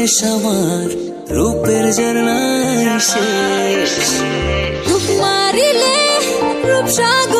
আমার রূপের ঝর্ণায় শেষ। রূপ মারিলে রূপসাগরে মন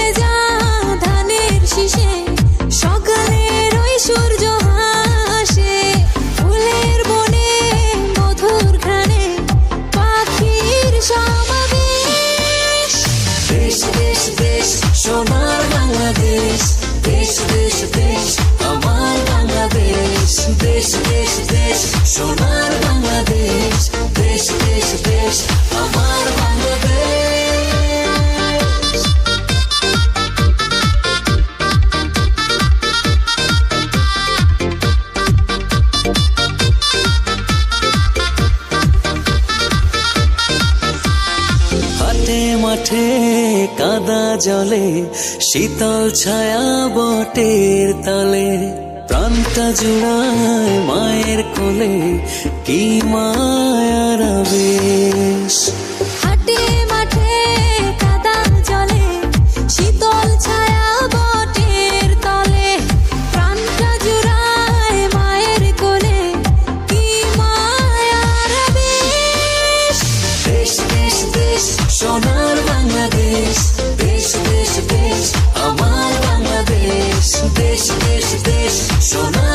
দেশ দেশ সোনার বাংলাদেশ দেশ দেশ দেশ আমার বাংলাদেশ হাটে মাঠে কাদা জলে, শীতল ছায়া বটের তলে। প্রাণটা জুড়ায় মায়ের কোলে কি মায়ার আবেশ? হাটে মাঠে কাদা জলে শীতল ছায়া বটের তলে। প্রাণটা জুড়ায় মায়ের কোলে কি মায়ার বেশ দেশ দেশ দেশ সোনার বাংলাদেশ দেশ দেশ দেশ